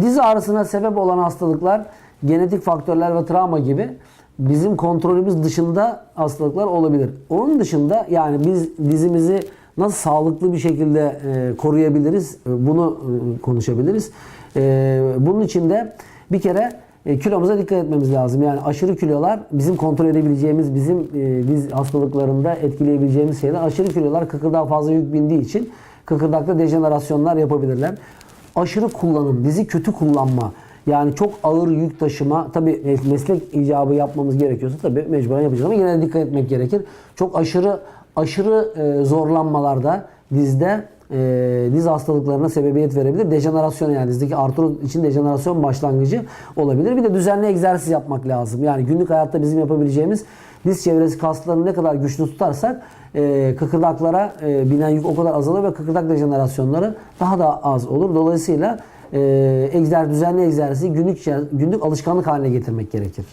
Diz ağrısına sebep olan hastalıklar genetik faktörler ve travma gibi bizim kontrolümüz dışında hastalıklar olabilir. Onun dışında yani biz dizimizi nasıl sağlıklı bir şekilde e, koruyabiliriz e, bunu e, konuşabiliriz. Bunun için de bir kere kilomuza dikkat etmemiz lazım. Yani aşırı kilolar bizim kontrol edebileceğimiz, bizim e, diz hastalıklarında etkileyebileceğimiz şeyler. Aşırı kilolar kıkırdağa fazla yük bindiği için kıkırdakta dejenerasyonlar yapabilirler. Aşırı kullanım, dizi kötü kullanma, yani çok ağır yük taşıma, tabi meslek icabı yapmamız gerekiyorsa tabi mecburen yapacağız ama yine de dikkat etmek gerekir. Çok aşırı aşırı e, zorlanmalarda dizde e, diz hastalıklarına sebebiyet verebilir. Dejenerasyon yani dizdeki artroz için dejenerasyon başlangıcı olabilir. Bir de düzenli egzersiz yapmak lazım. Yani günlük hayatta bizim yapabileceğimiz diz çevresi kaslarını ne kadar güçlü tutarsak e, kıkırdaklara e, binen yük o kadar azalır ve kıkırdak dejenerasyonları daha da az olur. Dolayısıyla e, egzer, düzenli egzersizi günlük günlük alışkanlık haline getirmek gerekir.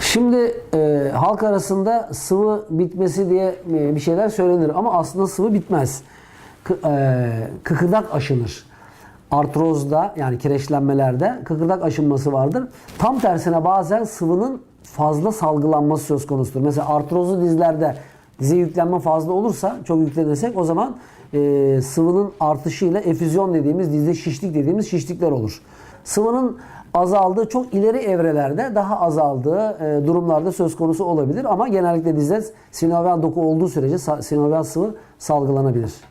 Şimdi e, halk arasında sıvı bitmesi diye e, bir şeyler söylenir ama aslında sıvı bitmez. E, kıkırdak aşınır. Artrozda yani kireçlenmelerde kıkırdak aşınması vardır. Tam tersine bazen sıvının fazla salgılanması söz konusudur. Mesela artrozlu dizlerde dize yüklenme fazla olursa çok yüklenirsek o zaman e, sıvının artışıyla efüzyon dediğimiz dizde şişlik dediğimiz şişlikler olur. Sıvının azaldığı çok ileri evrelerde daha azaldığı e, durumlarda söz konusu olabilir ama genellikle dizde sinovial doku olduğu sürece sinovial sıvı salgılanabilir.